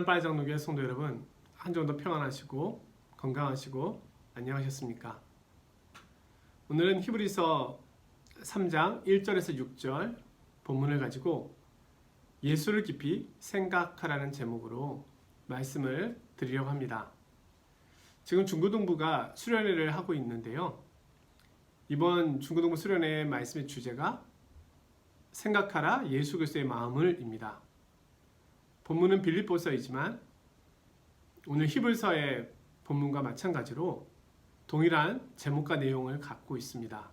사랑하는 빨장로교회 성도 여러분, 한 주도 평안하시고 건강하시고 안녕하셨습니까? 오늘은 히브리서 3장 1절에서 6절 본문을 가지고 예수를 깊이 생각하라는 제목으로 말씀을 드리려고 합니다. 지금 중고등부가 수련회를 하고 있는데요. 이번 중고등부 수련회 말씀의 주제가 생각하라 예수 그리스도의 마음을입니다. 본문은 빌립보서이지만 오늘 히브리서의 본문과 마찬가지로 동일한 제목과 내용을 갖고 있습니다.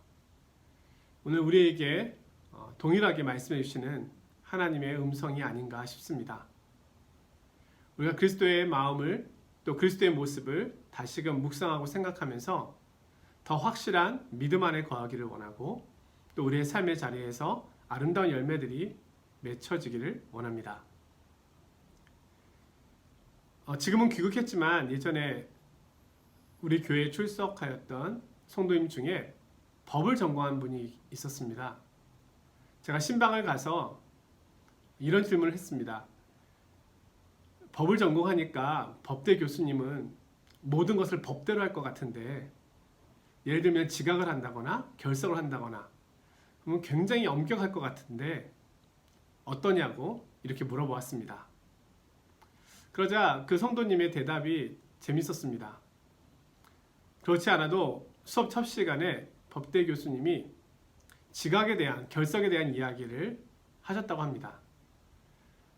오늘 우리에게 어, 동일하게 말씀해 주시는 하나님의 음성이 아닌가 싶습니다. 우리가 그리스도의 마음을 또 그리스도의 모습을 다시금 묵상하고 생각하면서 더 확실한 믿음 안에 거하기를 원하고 또 우리의 삶의 자리에서 아름다운 열매들이 맺혀지기를 원합니다. 어, 지금은 귀국했지만 예전에 우리 교회에 출석하였던 성도님 중에 법을 전공한 분이 있었습니다. 제가 신방을 가서 이런 질문을 했습니다. 법을 전공하니까 법대 교수님은 모든 것을 법대로 할 것 같은데 예를 들면 지각을 한다거나 결석을 한다거나 그러면 굉장히 엄격할 것 같은데 어떠냐고 이렇게 물어보았습니다. 그러자 그 성도님의 대답이 재밌었습니다. 그렇지 않아도 수업 첫 시간에 법대 교수님이 지각에 대한 결석에 대한 이야기를 하셨다고 합니다.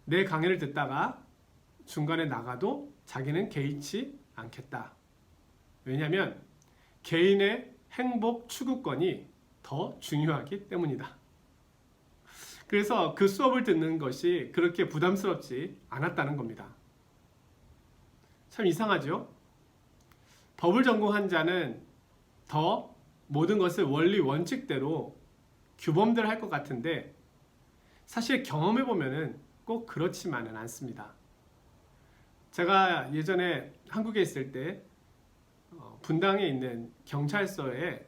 내 강의를 듣다가 중간에 나가도 자기는 개의치 않겠다. 왜냐하면 개인의 행복 추구권이 더 중요하기 때문이다. 그래서 그 수업을 듣는 것이 그렇게 부담스럽지 않았다는 겁니다. 참 이상하죠? 법을 전공한 자는 더 모든 것을 원리 원칙대로 규범대로 할 것 같은데 사실 경험해 보면은 꼭 그렇지만은 않습니다. 제가 예전에 한국에 있을 때 어, 분당에 있는 경찰서에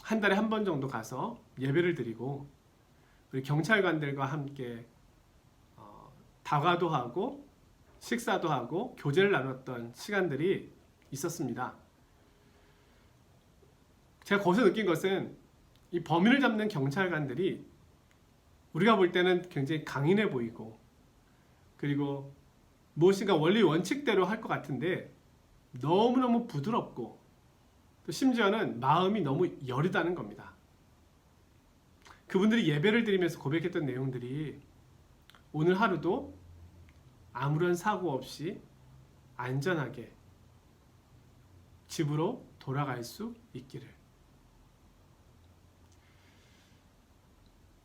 한 달에 한 번 정도 가서 예배를 드리고 우리 경찰관들과 함께 어, 다과도 하고 식사도 하고 교제를 나눴던 시간들이 있었습니다. 제가 거기서 느낀 것은 이 범인을 잡는 경찰관들이 우리가 볼 때는 굉장히 강인해 보이고 그리고 무엇인가 원리 원칙대로 할 것 같은데 너무너무 부드럽고 또 심지어는 마음이 너무 여리다는 겁니다. 그분들이 예배를 드리면서 고백했던 내용들이 오늘 하루도 아무런 사고 없이 안전하게 집으로 돌아갈 수 있기를.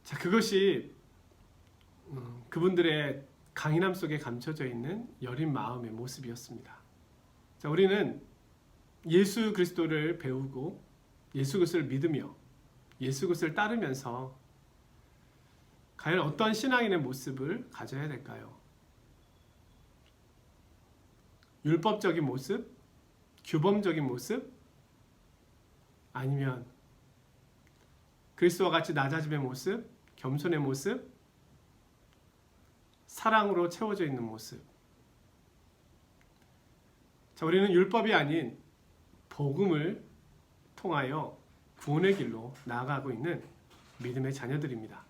자, 그것이 음, 그분들의 강인함 속에 감춰져 있는 여린 마음의 모습이었습니다. 자, 우리는 예수 그리스도를 배우고 예수 그리스도를 믿으며 예수 그리스도를 따르면서 과연 어떤 신앙인의 모습을 가져야 될까요? 율법적인 모습, 규범적인 모습, 아니면 그리스도와 같이 낮아짐의 모습, 겸손의 모습, 사랑으로 채워져 있는 모습. 자, 우리는 율법이 아닌 복음을 통하여 구원의 길로 나아가고 있는 믿음의 자녀들입니다.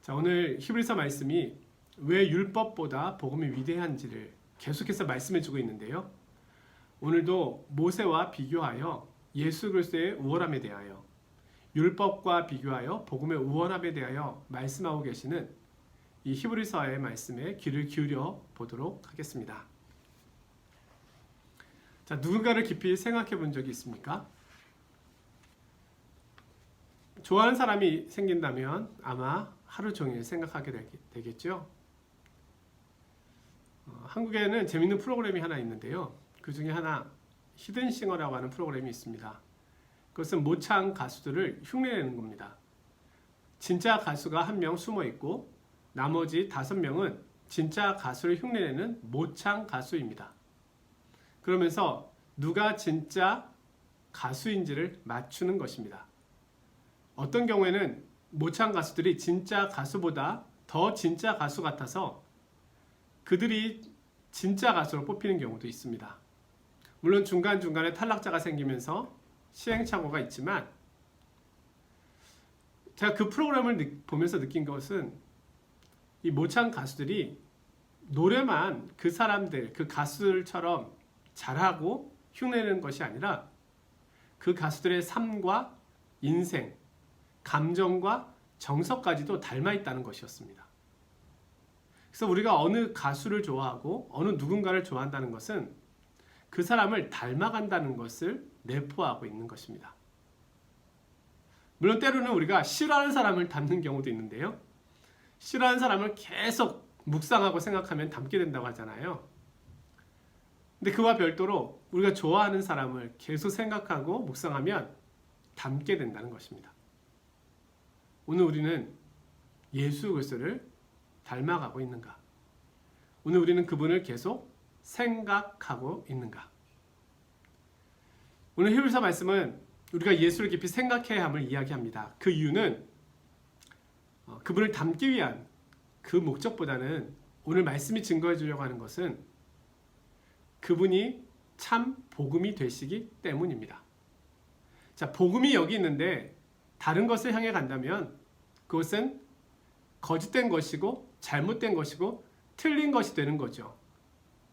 자, 오늘 히브리서 말씀이 왜 율법보다 복음이 위대한지를 계속해서 말씀해 주고 있는데요. 오늘도 모세와 비교하여 예수 그리스도의 우월함에 대하여 율법과 비교하여 복음의 우월함에 대하여 말씀하고 계시는 이 히브리서의 말씀에 귀를 기울여 보도록 하겠습니다. 자, 누군가를 깊이 생각해 본 적이 있습니까? 좋아하는 사람이 생긴다면 아마 하루 종일 생각하게 되겠죠. 어, 한국에는 재밌는 프로그램이 하나 있는데요. 그 중에 하나 히든싱어라고 하는 프로그램이 있습니다. 그것은 모창 가수들을 흉내내는 겁니다. 진짜 가수가 한 명 숨어 있고 나머지 다섯 명은 진짜 가수를 흉내내는 모창 가수입니다. 그러면서 누가 진짜 가수인지를 맞추는 것입니다. 어떤 경우에는 모창 가수들이 진짜 가수보다 더 진짜 가수 같아서 그들이 진짜 가수로 뽑히는 경우도 있습니다. 물론 중간중간에 탈락자가 생기면서 시행착오가 있지만 제가 그 프로그램을 느- 보면서 느낀 것은 이 모창 가수들이 노래만 그 사람들, 그 가수들처럼 잘하고 흉내내는 것이 아니라 그 가수들의 삶과 인생, 감정과 정서까지도 닮아 있다는 것이었습니다. 그래서 우리가 어느 가수를 좋아하고 어느 누군가를 좋아한다는 것은 그 사람을 닮아간다는 것을 내포하고 있는 것입니다. 물론 때로는 우리가 싫어하는 사람을 닮는 경우도 있는데요. 싫어하는 사람을 계속 묵상하고 생각하면 닮게 된다고 하잖아요. 근데 그와 별도로 우리가 좋아하는 사람을 계속 생각하고 묵상하면 닮게 된다는 것입니다. 오늘 우리는 예수 그리스도를 닮아가고 있는가? 오늘 우리는 그분을 계속 생각하고 있는가? 오늘 히브리서 말씀은 우리가 예수를 깊이 생각해야 함을 이야기합니다. 그 이유는 어, 그분을 닮기 위한 그 목적보다는 오늘 말씀이 증거해 주려고 하는 것은 그분이 참 복음이 되시기 때문입니다. 자, 복음이 여기 있는데 다른 것을 향해 간다면 그것은 거짓된 것이고 잘못된 것이고 틀린 것이 되는 거죠.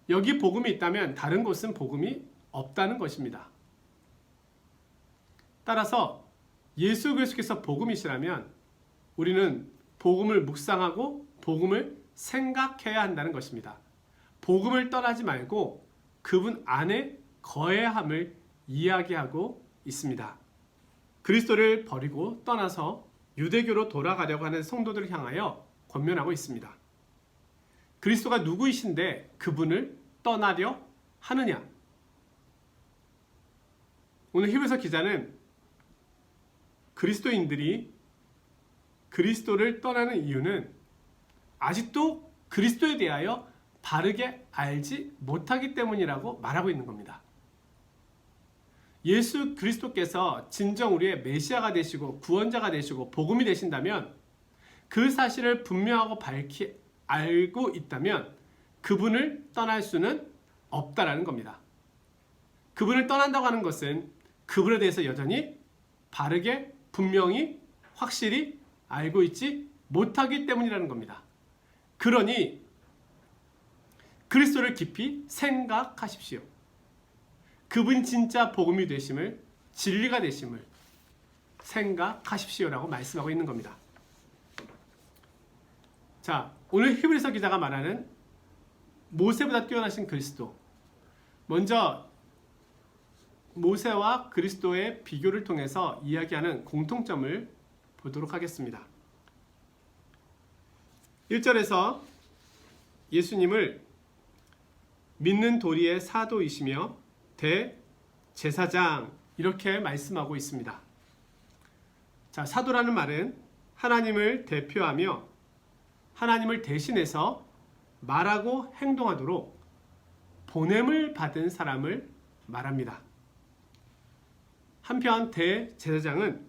여기 복음이 있다면 다른 곳은 복음이 없다는 것입니다. 따라서 예수 그리스도께서 복음이시라면 우리는 복음을 묵상하고 복음을 생각해야 한다는 것입니다. 복음을 떠나지 말고 그분 안에 거해야 함을 이야기하고 있습니다. 그리스도를 버리고 떠나서 유대교로 돌아가려고 하는 성도들을 향하여 권면하고 있습니다. 그리스도가 누구이신데 그분을 떠나려 하느냐? 오늘 히브리서 기자는 그리스도인들이 그리스도를 떠나는 이유는 아직도 그리스도에 대하여 바르게 알지 못하기 때문이라고 말하고 있는 겁니다. 예수 그리스도께서 진정 우리의 메시아가 되시고 구원자가 되시고 복음이 되신다면 그 사실을 분명하고 밝히 알고 있다면 그분을 떠날 수는 없다라는 겁니다. 그분을 떠난다고 하는 것은 그분에 대해서 여전히 바르게 분명히 확실히 알고 있지 못하기 때문이라는 겁니다. 그러니 그리스도를 깊이 생각하십시오. 그분 진짜 복음이 되심을 진리가 되심을 생각하십시오라고 말씀하고 있는 겁니다. 자, 오늘 히브리서 기자가 말하는 모세보다 뛰어나신 그리스도. 먼저 모세와 그리스도의 비교를 통해서 이야기하는 공통점을 보도록 하겠습니다. 1절에서 예수님을 믿는 도리의 사도이시며 대제사장 이렇게 말씀하고 있습니다. 자, 사도라는 말은 하나님을 대표하며 하나님을 대신해서 말하고 행동하도록 보냄을 받은 사람을 말합니다. 한편 대제사장은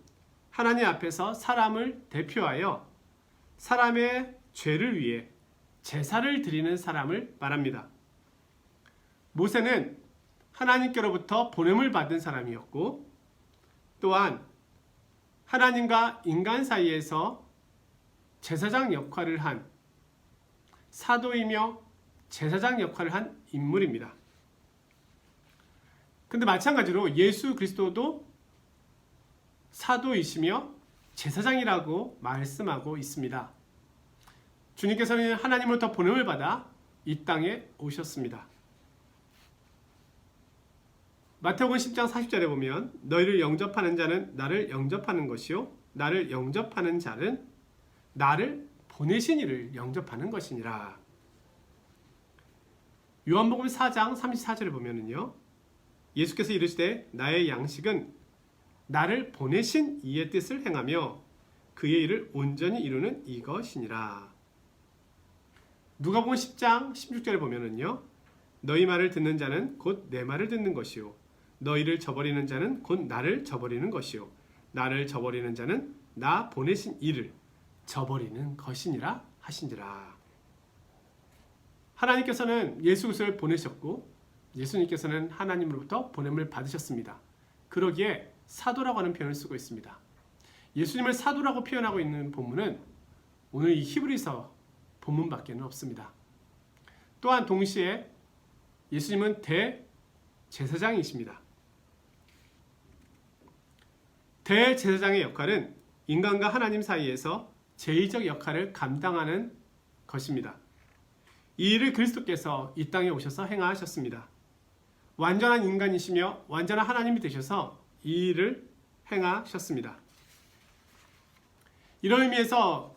하나님 앞에서 사람을 대표하여 사람의 죄를 위해 제사를 드리는 사람을 말합니다. 모세는 하나님께로부터 보냄을 받은 사람이었고 또한 하나님과 인간 사이에서 제사장 역할을 한 사도이며 제사장 역할을 한 인물입니다. 근데 마찬가지로 예수 그리스도도 사도이시며 제사장이라고 말씀하고 있습니다. 주님께서는 하나님으로부터 보냄을 받아 이 땅에 오셨습니다. 마태복음 10장 40절에 보면 너희를 영접하는 자는 나를 영접하는 것이요 나를 영접하는 자는 나를 보내신 이를 영접하는 것이니라. 요한복음 4장 34절에 보면은요. 예수께서 이르시되 나의 양식은 나를 보내신 이의 뜻을 행하며 그의 일을 온전히 이루는 이것이니라. 누가복음 10장 16절에 보면은요. 너희 말을 듣는 자는 곧 내 말을 듣는 것이요 너희를 저버리는 자는 곧 나를 저버리는 것이요 나를 저버리는 자는 나 보내신 이를 저버리는 것이니라 하신지라. 하나님께서는 예수 그리스도를 보내셨고 예수님께서는 하나님으로부터 보냄을 받으셨습니다. 그러기에 사도라고 하는 표현을 쓰고 있습니다. 예수님을 사도라고 표현하고 있는 본문은 오늘 이 히브리서 본문밖에는 없습니다. 또한 동시에 예수님은 대제사장이십니다. 대제사장의 역할은 인간과 하나님 사이에서 제의적 역할을 감당하는 것입니다. 이 일을 그리스도께서 이 땅에 오셔서 행하셨습니다. 완전한 인간이시며 완전한 하나님이 되셔서 이 일을 행하셨습니다. 이런 의미에서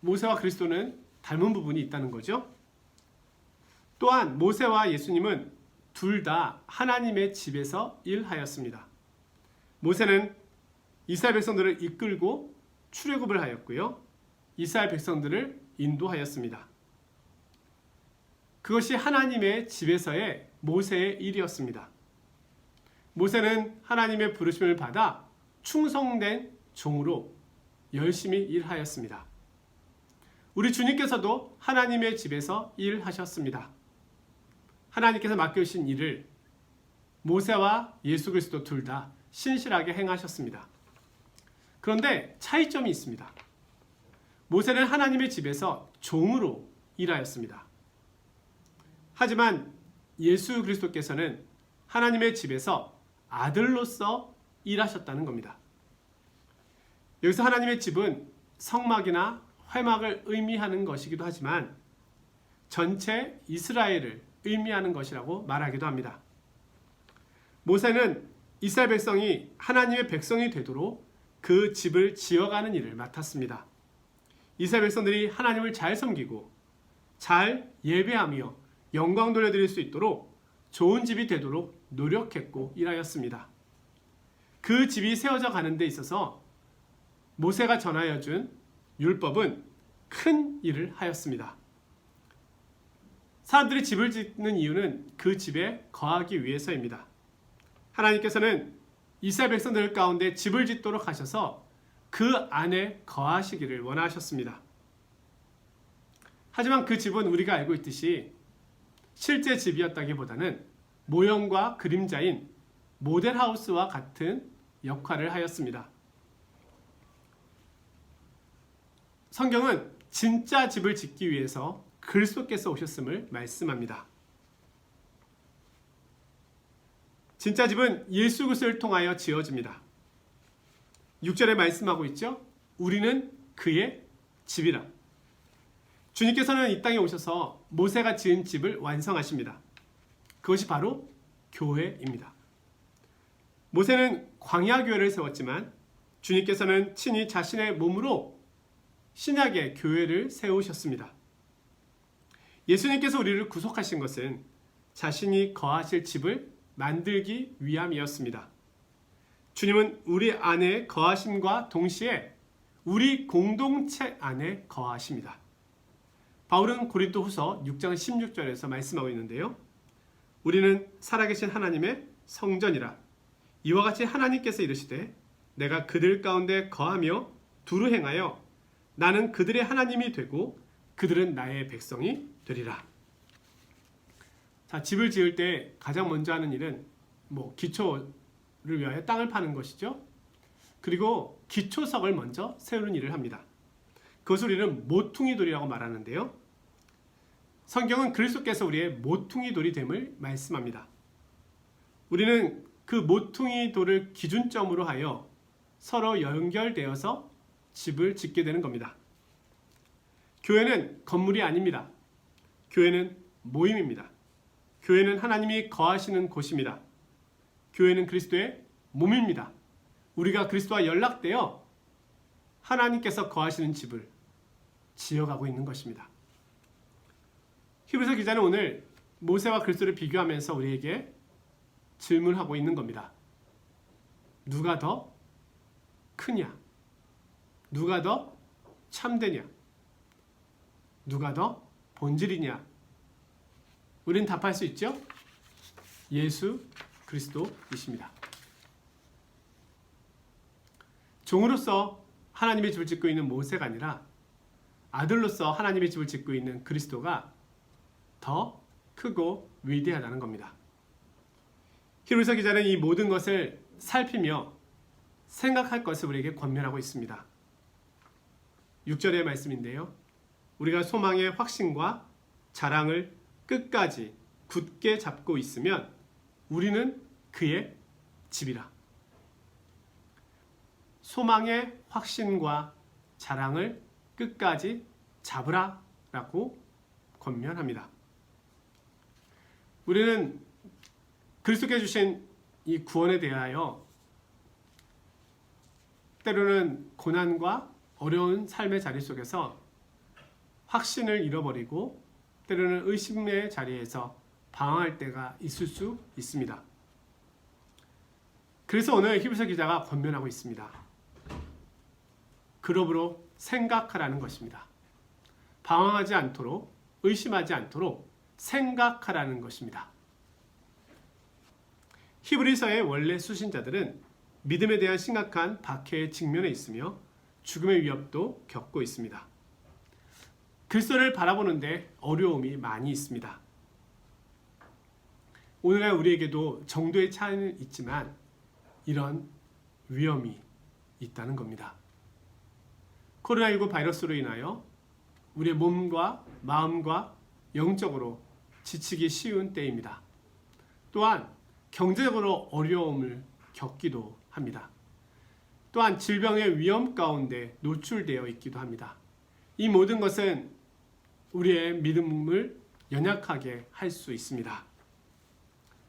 모세와 그리스도는 닮은 부분이 있다는 거죠. 또한 모세와 예수님은 둘 다 하나님의 집에서 일하였습니다. 모세는 이스라엘 백성들을 이끌고 출애굽을 하였고요. 이스라엘 백성들을 인도하였습니다. 그것이 하나님의 집에서의 모세의 일이었습니다. 모세는 하나님의 부르심을 받아 충성된 종으로 열심히 일하였습니다. 우리 주님께서도 하나님의 집에서 일하셨습니다. 하나님께서 맡겨주신 일을 모세와 예수 그리스도 둘 다 신실하게 행하셨습니다. 그런데 차이점이 있습니다. 모세는 하나님의 집에서 종으로 일하였습니다. 하지만 예수 그리스도께서는 하나님의 집에서 아들로서 일하셨다는 겁니다. 여기서 하나님의 집은 성막이나 회막을 의미하는 것이기도 하지만 전체 이스라엘을 의미하는 것이라고 말하기도 합니다. 모세는 이스라엘 백성이 하나님의 백성이 되도록 그 집을 지어가는 일을 맡았습니다. 이스라엘 백성들이 하나님을 잘 섬기고 잘 예배하며 영광 돌려드릴 수 있도록 좋은 집이 되도록 노력했고 일하였습니다. 그 집이 세워져 가는 데 있어서 모세가 전하여 준 율법은 큰 일을 하였습니다. 사람들이 집을 짓는 이유는 그 집에 거하기 위해서입니다. 하나님께서는 이스라엘 백성들 가운데 집을 짓도록 하셔서 그 안에 거하시기를 원하셨습니다. 하지만 그 집은 우리가 알고 있듯이 실제 집이었다기보다는 모형과 그림자인 모델하우스와 같은 역할을 하였습니다. 성경은 진짜 집을 짓기 위해서 그리스도께서 오셨음을 말씀합니다. 진짜 집은 예수 그리스도를 통하여 지어집니다. 6절에 말씀하고 있죠. 우리는 그의 집이라. 주님께서는 이 땅에 오셔서 모세가 지은 집을 완성하십니다. 그것이 바로 교회입니다. 모세는 광야 교회를 세웠지만 주님께서는 친히 자신의 몸으로 신약의 교회를 세우셨습니다. 예수님께서 우리를 구속하신 것은 자신이 거하실 집을 만들기 위함이었습니다. 주님은 우리 안에 거하심과 동시에 우리 공동체 안에 거하십니다. 바울은 고린도 후서 6장 16절에서 말씀하고 있는데요. 우리는 살아계신 하나님의 성전이라 이와 같이 하나님께서 이르시되 내가 그들 가운데 거하며 두루 행하여 나는 그들의 하나님이 되고 그들은 나의 백성이 되리라. 자, 집을 지을 때 가장 먼저 하는 일은 뭐 기초를 위하여 땅을 파는 것이죠. 그리고 기초석을 먼저 세우는 일을 합니다. 그것을 우리는 모퉁이 돌이라고 말하는데요. 성경은 그리스도께서 우리의 모퉁이 돌이 됨을 말씀합니다. 우리는 그 모퉁이 돌을 기준점으로 하여 서로 연결되어서 집을 짓게 되는 겁니다. 교회는 건물이 아닙니다. 교회는 모임입니다. 교회는 하나님이 거하시는 곳입니다. 교회는 그리스도의 몸입니다. 우리가 그리스도와 연락되어 하나님께서 거하시는 집을 지어가고 있는 것입니다. 히브리서 기자는 오늘 모세와 그리스도를 비교하면서 우리에게 질문하고 있는 겁니다. 누가 더 크냐? 누가 더 참되냐? 누가 더 본질이냐? 우린 답할 수 있죠? 예수 그리스도이십니다. 종으로서 하나님의 집을 짓고 있는 모세가 아니라 아들로서 하나님의 집을 짓고 있는 그리스도가 더 크고 위대하다는 겁니다. 히브리서 기자는 이 모든 것을 살피며 생각할 것을 우리에게 권면하고 있습니다. 6절의 말씀인데요. 우리가 소망의 확신과 자랑을 끝까지 굳게 잡고 있으면 우리는 그의 집이라. 소망의 확신과 자랑을 끝까지 잡으라 라고 권면합니다. 우리는 그리스도께 주신 이 구원에 대하여 때로는 고난과 어려운 삶의 자리 속에서 확신을 잃어버리고 때로는 의심의 자리에서 방황할 때가 있을 수 있습니다. 그래서 오늘 히브리서 기자가 권면하고 있습니다. 그러므로 생각하라는 것입니다. 방황하지 않도록 의심하지 않도록 생각하라는 것입니다. 히브리서의 원래 수신자들은 믿음에 대한 심각한 박해의 직면에 있으며 죽음의 위협도 겪고 있습니다. 그리스도를 바라보는데 어려움이 많이 있습니다. 오늘날 우리에게도 정도의 차이는 있지만 이런 위험이 있다는 겁니다. 코로나19 바이러스로 인하여 우리의 몸과 마음과 영적으로 지치기 쉬운 때입니다. 또한 경제적으로 어려움을 겪기도 합니다. 또한 질병의 위험 가운데 노출되어 있기도 합니다. 이 모든 것은 우리의 믿음을 연약하게 할 수 있습니다.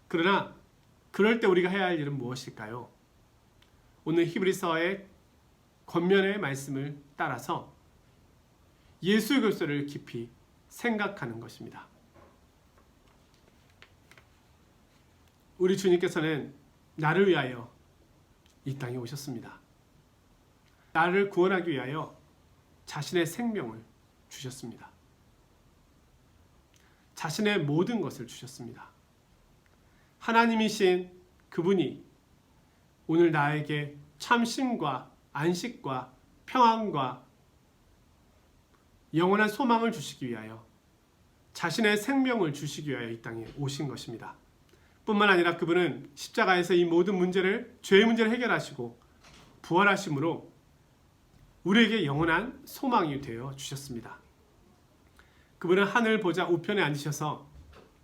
그러나 그럴 때 우리가 해야 할 일은 무엇일까요? 오늘 히브리서의 권면의 말씀을 따라서 예수 그리스도를 깊이 생각하는 것입니다. 우리 주님께서는 나를 위하여 이 땅에 오셨습니다. 나를 구원하기 위하여 자신의 생명을 주셨습니다. 자신의 모든 것을 주셨습니다. 하나님이신 그분이 오늘 나에게 참심과 안식과 평안과 영원한 소망을 주시기 위하여 자신의 생명을 주시기 위하여 이 땅에 오신 것입니다. 뿐만 아니라 그분은 십자가에서 이 모든 문제를 죄의 문제를 해결하시고 부활하심으로 우리에게 영원한 소망이 되어 주셨습니다. 그분은 하늘 보좌 우편에 앉으셔서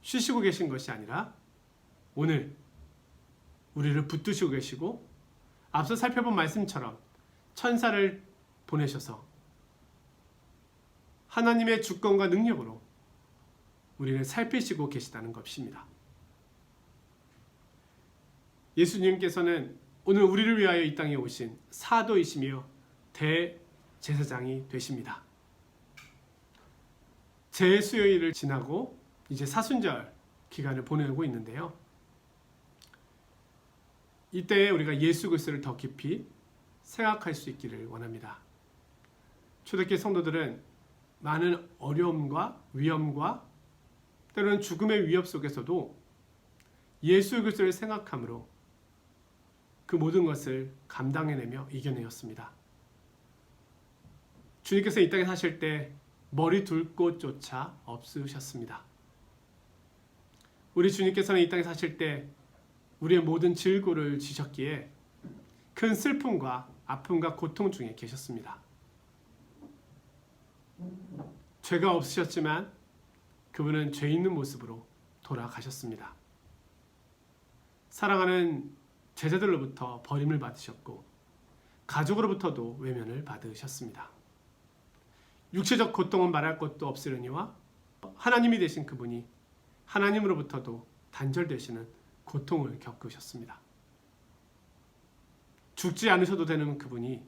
쉬시고 계신 것이 아니라 오늘 우리를 붙드시고 계시고 앞서 살펴본 말씀처럼 천사를 보내셔서 하나님의 주권과 능력으로 우리를 살피시고 계시다는 것입니다. 예수님께서는 오늘 우리를 위하여 이 땅에 오신 사도이시며 대제사장이 되십니다. 제 수요일을 지나고 이제 사순절 기간을 보내고 있는데요. 이때 우리가 예수 그리스도를 더 깊이 생각할 수 있기를 원합니다. 초대교회 성도들은 많은 어려움과 위험과 때로는 죽음의 위협 속에서도 예수 그리스도를 생각함으로 그 모든 것을 감당해내며 이겨내었습니다. 주님께서 이 땅에 사실 때 머리 둘 곳조차 없으셨습니다. 우리 주님께서는 이 땅에 사실 때 우리의 모든 질고를 지셨기에 큰 슬픔과 아픔과 고통 중에 계셨습니다. 죄가 없으셨지만 그분은 죄 있는 모습으로 돌아가셨습니다. 사랑하는 제자들로부터 버림을 받으셨고 가족으로부터도 외면을 받으셨습니다. 육체적 고통은 말할 것도 없으려니와 하나님이 되신 그분이 하나님으로부터도 단절되시는 고통을 겪으셨습니다. 죽지 않으셔도 되는 그분이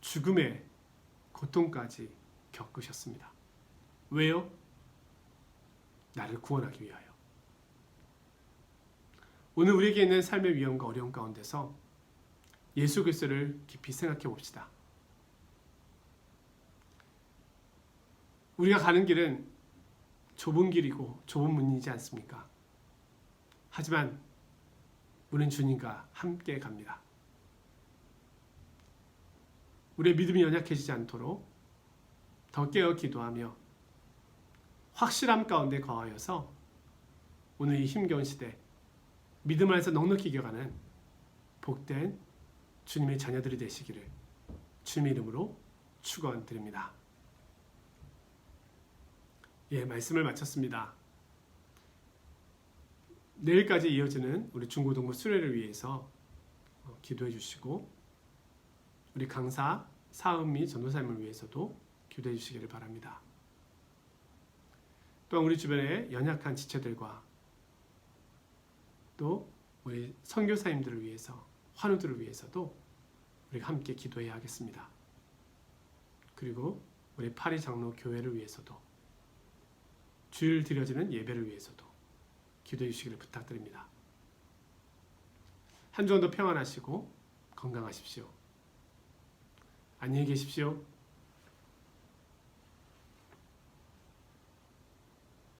죽음의 고통까지 겪으셨습니다. 왜요? 나를 구원하기 위하여. 오늘 우리에게 있는 삶의 위험과 어려움 가운데서 예수 그리스도를 깊이 생각해 봅시다. 우리가 가는 길은 좁은 길이고 좁은 문이지 않습니까? 하지만 우리는 주님과 함께 갑니다. 우리의 믿음이 연약해지지 않도록 더 깨어 기도하며 확실함 가운데 거하여서 오늘 이 힘겨운 시대 믿음 안에서 넉넉히 이겨가는 복된 주님의 자녀들이 되시기를 주님의 이름으로 축원드립니다. 예, 말씀을 마쳤습니다. 내일까지 이어지는 우리 중고등부 수련을 위해서 어, 기도해 주시고 우리 강사 사은미 전도사님을 위해서도 기도해 주시기를 바랍니다. 또한 우리 주변의 연약한 지체들과 또 우리 선교사님들을 위해서 환우들을 위해서도 우리가 함께 기도해야 하겠습니다. 그리고 우리 파리 장로 교회를 위해서도 주일 드려지는 예배를 위해서도 기도해 주시기를 부탁드립니다. 한 주간도 평안하시고 건강하십시오. 안녕히 계십시오.